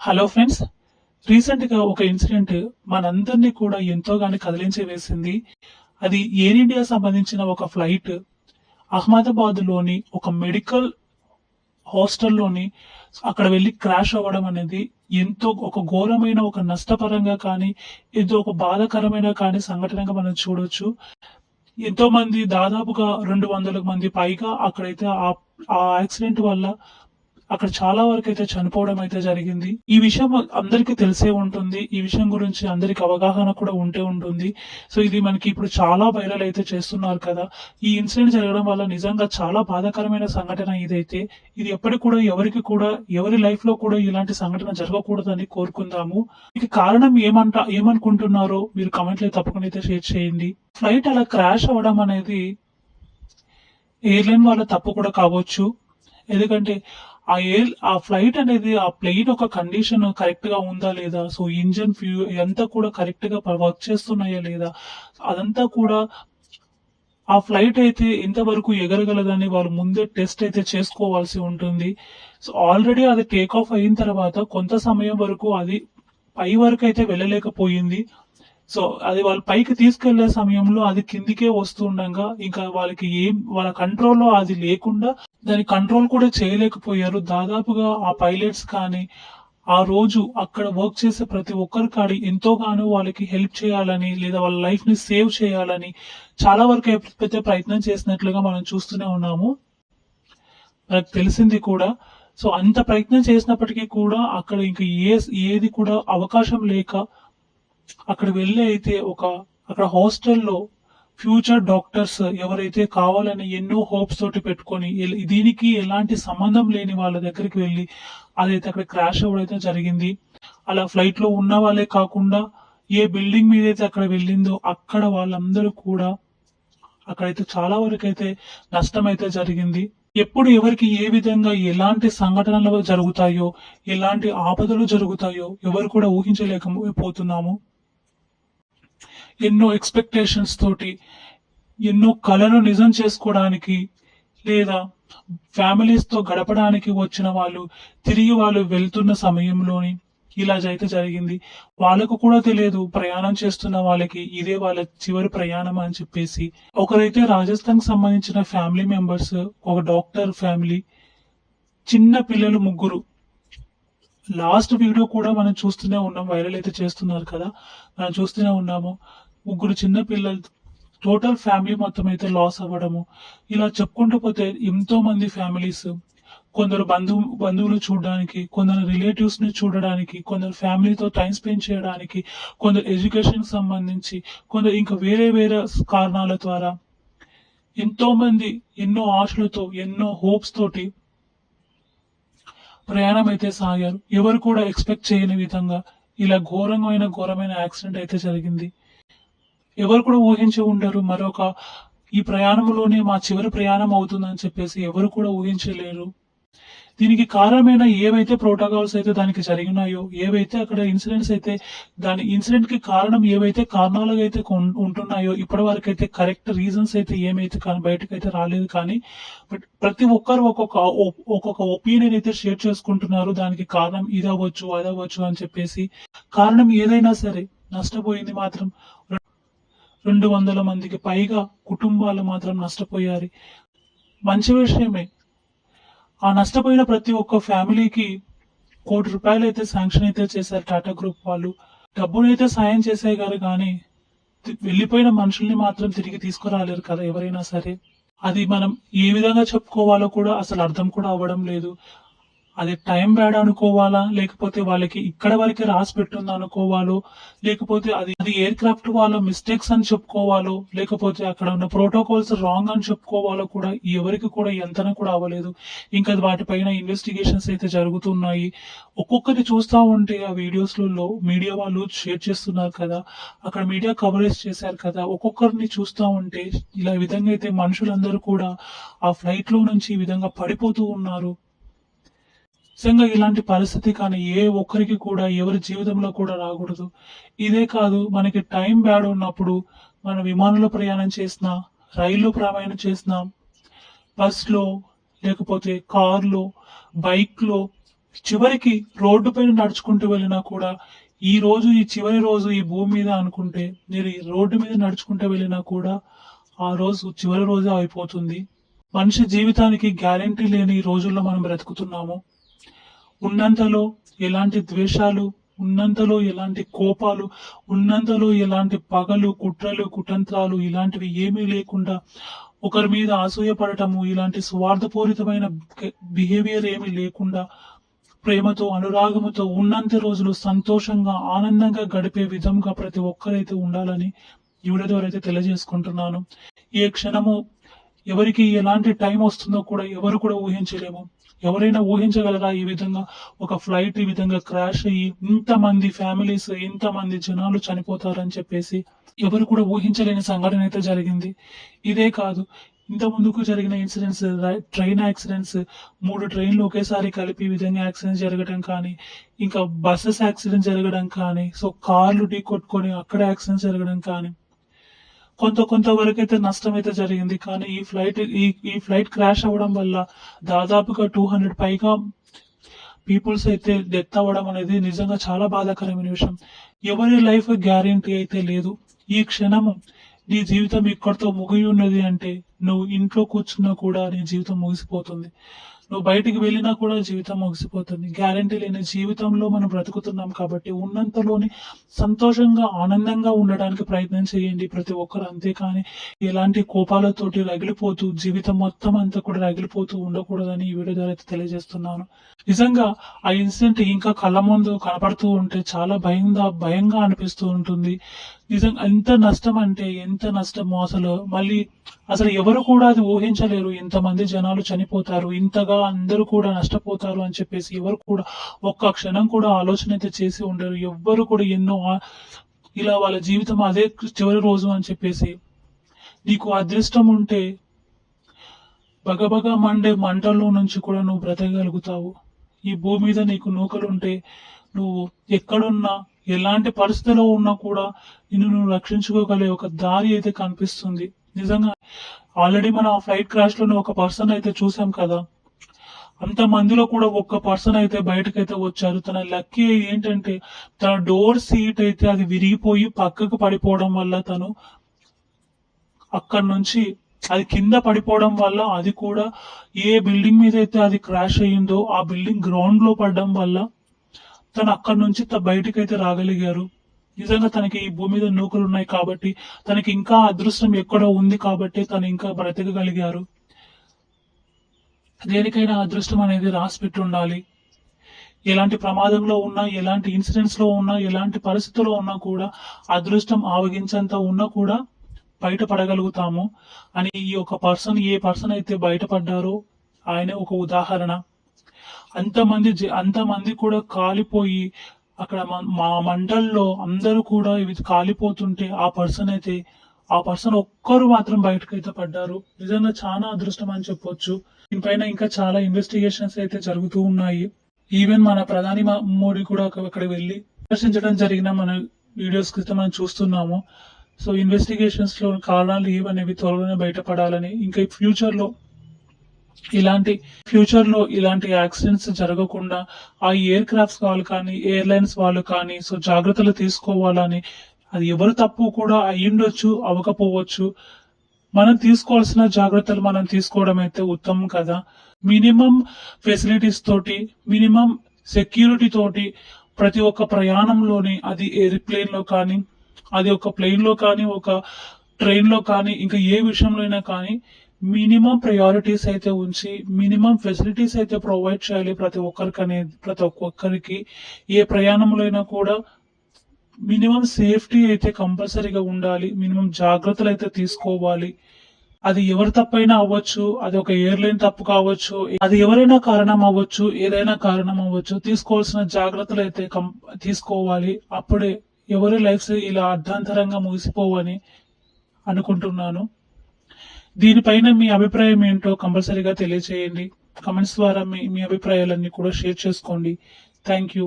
Hello friends రీసెంట్గా ఒక incident మనందరినీ కూడా ఎంతోగాని కదిలించి వేసింది అది ఎయిర్ ఇండియా సంబంధించిన ఒక ఫ్లైట్ అహ్మదాబాద్లోని ఒక మెడికల్ హాస్టల్లోని అక్కడ వెళ్ళి క్రాష్ అవ్వడం అనేది ఎంతో ఒక ఘోరమైన ఒక నష్టపరంగా కానీ ఎంతో ఒక బాధాకరమైన కానీ సంఘటనగా మనం చూడొచ్చు. ఎంతో మంది దాదాపుగా రెండు వందల మంది పైగా అక్కడైతే ఆ ఆ యాక్సిడెంట్ వల్ల అక్కడ చాలా వరకు అయితే చనిపోవడం అయితే జరిగింది. ఈ విషయం అందరికీ తెలిసే ఉంటుంది. ఈ విషయం గురించి అందరికి అవగాహన కూడా ఉంటే ఉంటుంది. సో ఇది మనకి ఇప్పుడు చాలా వైరల్ అయితే చేస్తున్నారు కదా. ఈ ఇన్సిడెంట్ జరగడం వల్ల నిజంగా చాలా బాధాకరమైన సంఘటన ఇదైతే. ఇది ఎప్పటికి కూడా ఎవరికి కూడా ఎవరి లైఫ్లో కూడా ఇలాంటి సంఘటన జరగకూడదని కోరుకుందాము. ఇది కారణం ఏమంట ఏమనుకుంటున్నారో మీరు కమెంట్లో తప్పకుండా అయితే షేర్ చేయండి. ఫ్లైట్ అలా క్రాష్ అవ్వడం అనేది ఎయిర్లైన్ వాళ్ళ తప్పు కూడా కావచ్చు. ఎందుకంటే ఆ ఎయిర్ ఆ ఫ్లైట్ అనేది ఆ ప్లేన్ ఒక కండిషన్ కరెక్ట్గా ఉందా లేదా? సో ఇంజన్ ఫ్యూ అంతా కూడా కరెక్ట్గా వర్క్ చేస్తున్నాయా లేదా? అదంతా కూడా ఆ ఫ్లైట్ అయితే ఎంతవరకు ఎగరగలదని వాళ్ళు ముందే టెస్ట్ అయితే చేసుకోవాల్సి ఉంటుంది. సో ఆల్రెడీ అది టేక్ ఆఫ్ అయిన తర్వాత కొంత సమయం వరకు అది పై వరకు అయితే వెళ్ళలేకపోయింది. సో అది వాళ్ళు పైకి తీసుకెళ్ళే సమయంలో అది కిందికే వస్తుండగా ఇంకా వాళ్ళకి ఏం వాళ్ళ కంట్రోల్లో అది లేకుండా దాని కంట్రోల్ కూడా చేయలేకపోయారు. దాదాపుగా ఆ పైలట్స్ కానీ ఆ రోజు అక్కడ వర్క్ చేసే ప్రతి ఒక్కరి కాడి ఎంతోగానో వాళ్ళకి హెల్ప్ చేయాలని లేదా వాళ్ళ లైఫ్ని సేవ్ చేయాలని చాలా వరకు అయితే ప్రయత్నం చేసినట్లుగా మనం చూస్తూనే ఉన్నాము. మనకు తెలిసింది కూడా. సో అంత ప్రయత్నం చేసినప్పటికీ కూడా అక్కడ ఇంకా ఏ ఏది కూడా అవకాశం లేక అక్కడ వెళ్ళి అయితే ఒక అక్కడ హాస్టల్లో ఫ్యూచర్ డాక్టర్స్ ఎవరైతే కావాలని ఎన్నో హోప్స్ తోటి పెట్టుకొని దీనికి ఎలాంటి సంబంధం లేని వాళ్ళ దగ్గరికి వెళ్ళి అదైతే అక్కడ క్రాష్ అవ్వడైతే అయితే జరిగింది. అలా ఫ్లైట్లో ఉన్న వాళ్ళే కాకుండా ఏ బిల్డింగ్ మీద అయితే అక్కడ వెళ్ళిందో అక్కడ వాళ్ళందరూ కూడా అక్కడైతే చాలా వరకు అయితే నష్టం అయితే జరిగింది. ఎప్పుడు ఎవరికి ఏ విధంగా ఎలాంటి సంఘటనలు జరుగుతాయో ఎలాంటి ఆపదలు జరుగుతాయో ఎవరు కూడా ఊహించలేకపోతున్నాము ఎన్నో ఎక్స్పెక్టేషన్స్ తోటి ఎన్నో కళను నిజం చేసుకోవడానికి లేదా ఫ్యామిలీస్తో గడపడానికి వచ్చిన వాళ్ళు తిరిగి వాళ్ళు వెళ్తున్న సమయంలోని ఇలా అయితే జరిగింది. వాళ్ళకు కూడా తెలియదు ప్రయాణం చేస్తున్న వాళ్ళకి ఇదే వాళ్ళ చివరి ప్రయాణం అని చెప్పేసి. ఒకరైతే రాజస్థాన్ సంబంధించిన ఫ్యామిలీ మెంబర్స్ ఒక డాక్టర్ ఫ్యామిలీ చిన్న పిల్లలు ముగ్గురు. లాస్ట్ వీడియో కూడా మనం చూస్తూనే ఉన్నాం వైరల్ అయితే చేస్తున్నారు కదా. మనం చూస్తూనే ఉన్నాము. ముగ్గురు చిన్న పిల్లలు టోటల్ ఫ్యామిలీ మొత్తం అయితే లాస్ అవ్వడము. ఇలా చెప్పుకుంటూ పోతే ఎంతో మంది ఫ్యామిలీస్ కొందరు బంధువు బంధువులు చూడడానికి కొందరు రిలేటివ్స్ని చూడడానికి కొందరు ఫ్యామిలీతో టైం స్పెండ్ చేయడానికి కొందరు ఎడ్యుకేషన్ సంబంధించి కొందరు ఇంకా వేరే వేరే కారణాల ద్వారా ఎంతో మంది ఎన్నో ఆశలతో ఎన్నో హోప్స్ తోటి ప్రయాణం అయితే సాగారు. ఎవరు కూడా ఎక్స్పెక్ట్ చేయని విధంగా ఇలా ఘోరమైన ఘోరమైన యాక్సిడెంట్ అయితే జరిగింది. ఎవరు కూడా ఊహించి ఉండరు. మరొక ఈ ప్రయాణంలోనే మా చివరి ప్రయాణం అవుతుందని చెప్పేసి ఎవరు కూడా ఊహించలేరు. దీనికి కారణమైన ఏవైతే ప్రోటోకాల్స్ అయితే దానికి జరిగినాయో ఏవైతే అక్కడ ఇన్సిడెంట్స్ అయితే దాని ఇన్సిడెంట్కి కారణం ఏవైతే కారణాలుగా అయితే ఉంటున్నాయో ఇప్పటి వరకు అయితే కరెక్ట్ రీజన్స్ అయితే ఏమైతే కానీ బయటకు అయితే రాలేదు కానీ బట్ ప్రతి ఒక్కరు ఒక్కొక్క ఒక్కొక్క ఒపీనియన్ అయితే షేర్ చేసుకుంటున్నారు. దానికి కారణం ఇది అవ్వచ్చు అది అవ్వచ్చు అని చెప్పేసి కారణం ఏదైనా సరే నష్టపోయింది మాత్రం రెండు వందల మందికి పైగా కుటుంబాలు మాత్రం నష్టపోయారు. మంచి విషయమే. ఆ నష్టపోయిన ప్రతి ఒక్క ఫ్యామిలీకి కోటి రూపాయలు అయితే శాంక్షన్ అయితే చేశారు టాటా గ్రూప్ వాళ్ళు. డబ్బునైతే సాయం చేసేయగారు కానీ వెళ్ళిపోయిన మనుషుల్ని మాత్రం తిరిగి తీసుకురాలేరు కదా ఎవరైనా సరే. అది మనం ఏ విధంగా చెప్పుకోవాలో కూడా అసలు అర్థం కూడా అవ్వడం లేదు. అది టైం బ్యాడ్ అనుకోవాలా? లేకపోతే వాళ్ళకి ఇక్కడ వరకు రాసి పెట్టుంది అనుకోవాలో? లేకపోతే అది అది ఎయిర్ క్రాఫ్ట్ వాళ్ళ మిస్టేక్స్ అని చెప్పుకోవాలో? లేకపోతే అక్కడ ఉన్న ప్రోటోకాల్స్ రాంగ్ అని చెప్పుకోవాలో కూడా ఎవరికి కూడా ఎంతన కూడా అవ్వలేదు. ఇంకా వాటిపైన ఇన్వెస్టిగేషన్స్ అయితే జరుగుతున్నాయి. ఒక్కొక్కటి చూస్తూ ఉంటే ఆ వీడియోస్లలో మీడియా వాళ్ళు షేర్ చేస్తున్నారు కదా. అక్కడ మీడియా కవరేజ్ చేశారు కదా. ఒక్కొక్కరిని చూస్తూ ఉంటే ఇలా విధంగా అయితే మనుషులందరూ కూడా ఆ ఫ్లైట్లో నుంచి ఈ విధంగా పడిపోతూ ఉన్నారు. నిజంగా ఇలాంటి పరిస్థితి కానీ ఏ ఒక్కరికి కూడా ఎవరి జీవితంలో కూడా రాకూడదు. ఇదే కాదు మనకి టైం బ్యాడ్ ఉన్నప్పుడు మనం విమానంలో ప్రయాణం చేసినా రైల్లో ప్రయాణం చేసినా బస్లో లేకపోతే కార్లో బైక్లో చివరికి రోడ్డు పైన నడుచుకుంటూ వెళ్ళినా కూడా ఈ రోజు ఈ చివరి రోజు ఈ భూమి మీద అనుకుంటే మీరు ఈ రోడ్డు మీద నడుచుకుంటూ వెళ్ళినా కూడా ఆ రోజు చివరి రోజు అయిపోతుంది. మనిషి జీవితానికి గ్యారంటీ లేని ఈ రోజుల్లో మనం బ్రతుకుతున్నాము. ఉన్నంతలో ఎలాంటి ద్వేషాలు ఉన్నంతలో ఎలాంటి కోపాలు ఉన్నంతలో ఎలాంటి పగలు కుట్రలు కుటంత్రాలు ఇలాంటివి ఏమీ లేకుండా ఒకరి మీద అసూయపడటము ఇలాంటి స్వార్థపూరితమైన బిహేవియర్ ఏమీ లేకుండా ప్రేమతో అనురాగముతో ఉన్నంత రోజులు సంతోషంగా ఆనందంగా గడిపే విధంగా ప్రతి ఒక్కరైతే ఉండాలని ఈవిడ ద్వారా అయితే తెలియజేసుకుంటున్నాను. ఏ క్షణము ఎవరికి ఎలాంటి టైం వస్తుందో కూడా ఎవరు కూడా ఊహించలేము. ఎవరైనా ఊహించగలరా ఈ విధంగా? ఒక ఫ్లైట్ ఈ విధంగా క్రాష్ అయ్యి ఇంతమంది ఫ్యామిలీస్ ఇంతమంది జనాలు చనిపోతారని చెప్పేసి ఎవరు కూడా ఊహించలేని సంఘటన అయితే జరిగింది. ఇదే కాదు ఇంత ముందుకు జరిగిన ఇన్సిడెంట్స్ ట్రైన్ యాక్సిడెంట్స్ మూడు ట్రైన్లు ఒకేసారి కలిపి ఈ విధంగా యాక్సిడెంట్ జరగడం కానీ ఇంకా బస్సెస్ యాక్సిడెంట్ జరగడం కానీ సో కార్లు ఢీ కొట్టుకొని అక్కడ యాక్సిడెంట్ జరగడం కానీ కొంత కొంత వరకు అయితే నష్టం అయితే జరిగింది. కానీ ఈ ఫ్లైట్ ఈ ఈ ఫ్లైట్ క్రాష్ అవ్వడం వల్ల దాదాపుగా టూ హండ్రెడ్ పైగా పీపుల్స్ అయితే డెత్ అవ్వడం అనేది నిజంగా చాలా బాధాకరమైన విషయం. ఎవరి లైఫ్ గ్యారెంటీ అయితే లేదు. ఈ క్షణము నీ జీవితం ఇక్కడితో ముగియున్నది అంటే నువ్వు ఇంట్లో కూర్చున్నా కూడా నీ జీవితం ముగిసిపోతుంది. నువ్వు బయటికి వెళ్ళినా కూడా జీవితం ముగిసిపోతుంది. గ్యారంటీ లేని జీవితంలో మనం బ్రతుకుతున్నాం కాబట్టి ఉన్నంతలోని సంతోషంగా ఆనందంగా ఉండడానికి ప్రయత్నం చేయండి ప్రతి ఒక్కరు అంతేకాని ఎలాంటి కోపాలతోటి రగిలిపోతూ జీవితం మొత్తం అంతా కూడా రగిలిపోతూ ఉండకూడదని ఈ వీడియో ద్వారా అయితే తెలియజేస్తున్నాను. నిజంగా ఆ ఇన్సిడెంట్ ఇంకా కళ్ళ ముందు కనపడుతూ ఉంటే చాలా భయంగా భయంగా అనిపిస్తూ ఉంటుంది. నిజంగా ఎంత నష్టం అంటే ఎంత నష్టమో అసలు మళ్ళీ అసలు ఎవరు ఎవరు కూడా అది ఊహించలేరు. ఇంతమంది జనాలు చనిపోతారు. ఇంతగా అందరూ కూడా నష్టపోతారు అని చెప్పేసి ఎవరు కూడా ఒక్క క్షణం కూడా ఆలోచన అయితే చేసి ఉండరు. ఎవ్వరు కూడా ఎన్నో ఇలా వాళ్ళ జీవితం అదే చివరి రోజు అని చెప్పేసి నీకు అదృష్టం ఉంటే బగబగ మండే మంటల్లో నుంచి కూడా నువ్వు బ్రతకగలుగుతావు. ఈ భూమి మీద నీకు నూకలుంటే నువ్వు ఎక్కడున్నా ఎలాంటి పరిస్థితిలో ఉన్నా కూడా నిన్ను నువ్వు రక్షించుకోగలిగే ఒక దారి అయితే కనిపిస్తుంది. నిజంగా ఆల్రెడీ మనం ఆ ఫ్లైట్ క్రాష్లోనే ఒక పర్సన్ అయితే చూసాం కదా. అంత మందిలో కూడా ఒక్క పర్సన్ అయితే బయటకైతే వచ్చారు. తన లక్కీ ఏంటంటే తన డోర్ సీట్ అయితే అది విరిగిపోయి పక్కకు పడిపోవడం వల్ల తను అక్కడ నుంచి అది కింద పడిపోవడం వల్ల అది కూడా ఏ బిల్డింగ్ మీద అయితే అది క్రాష్ అయ్యిందో ఆ బిల్డింగ్ గ్రౌండ్లో పడడం వల్ల తను అక్కడి నుంచి బయటకైతే అయితే రాగలిగారు. నిజంగా తనకి ఈ భూమి మీద నూకలు ఉన్నాయి కాబట్టి తనకి ఇంకా అదృష్టం ఎక్కడో ఉంది కాబట్టి తను ఇంకా బ్రతకగలిగారు. దేనికైనా అదృష్టం అనేది రాసి పెట్టి ఉండాలి. ఎలాంటి ప్రమాదంలో ఉన్నా ఎలాంటి ఇన్సిడెంట్స్లో ఉన్నా ఎలాంటి పరిస్థితుల్లో ఉన్నా కూడా అదృష్టం ఆవగించేంత ఉన్నా కూడా బయటపడగలుగుతాము. అని ఈ ఒక పర్సన్ ఏ పర్సన్ అయితే బయటపడ్డారో ఆయన ఒక ఉదాహరణ. అంతమంది జ- అంతమంది కూడా కాలిపోయి అక్కడ మా మండల్లో అందరూ కూడా ఇవి కాలిపోతుంటే ఆ పర్సన్ అయితే ఆ పర్సన్ ఒక్కరు మాత్రం బయటకు అయితే పడ్డారు. నిజంగా చాలా అదృష్టం అని చెప్పొచ్చు. దీనిపైన ఇంకా చాలా ఇన్వెస్టిగేషన్స్ అయితే జరుగుతూ ఉన్నాయి. ఈవెన్ మన ప్రధాని మోడీ కూడా అక్కడ అక్కడికి వెళ్ళి దర్శించడం జరిగిన మన వీడియోస్ క్రితం మనం చూస్తున్నాము. సో ఇన్వెస్టిగేషన్స్లో కారణాలు ఏవనేవి త్వరలోనే బయటపడాలని ఇంకా ఫ్యూచర్లో ఇలాంటి ఫ్యూచర్లో ఇలాంటి యాక్సిడెంట్స్ జరగకుండా ఆ ఎయిర్ క్రాఫ్ట్స్ వాళ్ళు కానీ ఎయిర్లైన్స్ వాళ్ళు కానీ సో జాగ్రత్తలు తీసుకోవాలని అది ఎవరు తప్పు కూడా అయ్యుండొచ్చు అవ్వకపోవచ్చు. మనం తీసుకోవాల్సిన జాగ్రత్తలు మనం తీసుకోవడం అయితే ఉత్తమం కదా. మినిమం ఫెసిలిటీస్ తోటి మినిమం సెక్యూరిటీ తోటి ప్రతి ఒక్క ప్రయాణంలోని అది ఎయిర్ప్లేన్లో కానీ అది ఒక ప్లేన్లో కానీ ఒక ట్రైన్లో కానీ ఇంకా ఏ విషయంలో అయినా కానీ మినిమం ప్రయారిటీస్ అయితే ఉంచి మినిమం ఫెసిలిటీస్ అయితే ప్రొవైడ్ చేయాలి ప్రతి ఒక్కరికి అనేది ప్రతి ఒక్కొక్కరికి ఏ ప్రయాణంలో అయినా కూడా మినిమం సేఫ్టీ అయితే కంపల్సరీగా ఉండాలి. మినిమం జాగ్రత్తలు అయితే తీసుకోవాలి. అది ఎవరి తప్పైనా అవ్వచ్చు అది ఒక ఎయిర్లైన్ తప్పు కావచ్చు అది ఎవరైనా కారణం అవ్వచ్చు ఏదైనా కారణం అవ్వచ్చు తీసుకోవాల్సిన జాగ్రత్తలు అయితే కం- తీసుకోవాలి. అప్పుడే ఎవరి లైఫ్ ఇలా అర్ధాంతరంగా ముగిసిపోవని అనుకుంటున్నాను. దీనిపైన మీ అభిప్రాయం ఏంటో కంపల్సరీగా తెలియచేయండి. కమెంట్స్ ద్వారా మీ మీ అభిప్రాయాలన్నీ కూడా షేర్ చేసుకోండి. Thank you